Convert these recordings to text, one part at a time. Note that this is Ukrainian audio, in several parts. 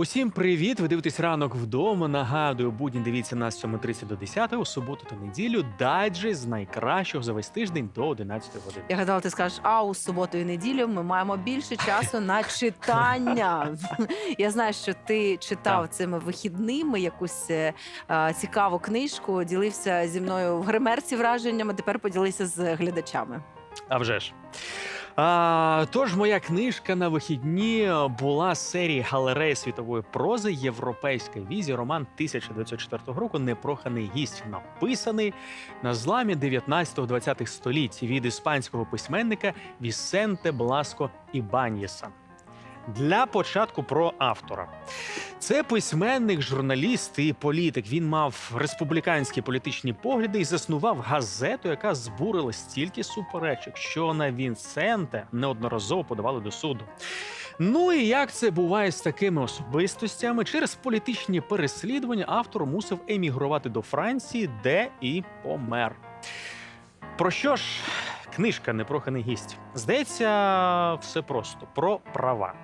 Усім привіт! Ви дивитесь ранок вдома. Нагадую, будні дивіться нас з 7.30 до 10, у суботу та неділю. Дайджест з найкращого за весь тиждень до 11 години. Я гадала, ти скажеш, а у суботу і неділю ми маємо більше часу на читання. Я знаю, що ти читав цими вихідними якусь е, цікаву книжку, ділився зі мною в гримерці враженнями. Тепер поділився з глядачами. А вже ж. А, тож моя книжка на вихідні була з серії галереї світової прози Європейська візі, роман 1904 року Непроханий гість, написаний на зламі 19-20 століть від іспанського письменника Вісенте Бласко Ібаньєса. Для початку про автора. Це письменник, журналіст і політик. Він мав республіканські політичні погляди і заснував газету, яка збурила стільки суперечок, що на Вінсенте неодноразово подавали до суду. Ну і як це буває з такими особистостями, через політичні переслідування автор мусив емігрувати до Франції, де і помер. Про що ж книжка Непроханий гість? Здається, все просто про права.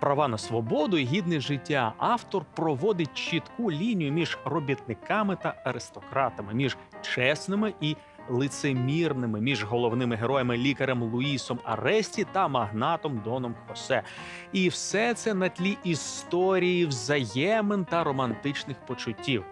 Права на свободу і гідне життя. Автор проводить чітку лінію між робітниками та аристократами, між чесними і лицемірними, між головними героями лікарем Луїсом Аресті та магнатом Доном Хосе. І все це на тлі історії взаємин та романтичних почуттів.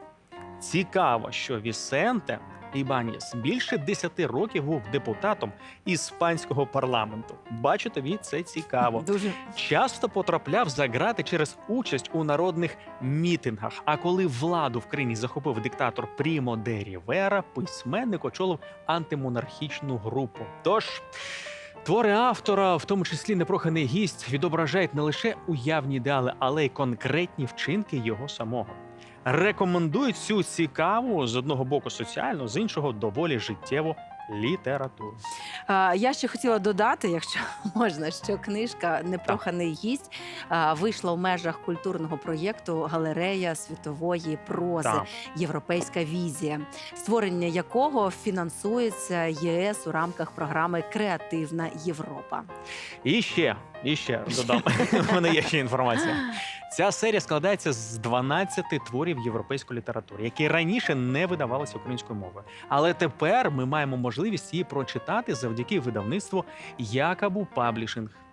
Цікаво, що Вісенте Ібаніс більше 10 років був депутатом іспанського парламенту. Бачу, тобі це цікаво. Дуже Часто потрапляв за грати через участь у народних мітингах. А коли владу в країні захопив диктатор Прімо де Рівера, письменник очолив антимонархічну групу. Тож твори автора, в тому числі непроханий гість, відображають не лише уявні ідеали, але й конкретні вчинки його самого. Рекомендують цю цікаву з одного боку соціальну, з іншого доволі життєву літературу. А, Я ще хотіла додати, якщо можна, що книжка Непроханий гість а, вийшла в межах культурного проєкту Галерея світової прози Так. Європейська візія, створення якого фінансується ЄС у рамках програми Креативна Європа. І ще, і ще додам. У мене є ще інформація. Ця серія складається з 12 творів європейської літератури, які раніше не видавалися українською мовою. Але тепер ми маємо можливість її прочитати завдяки видавництву Якабу Паблішинг.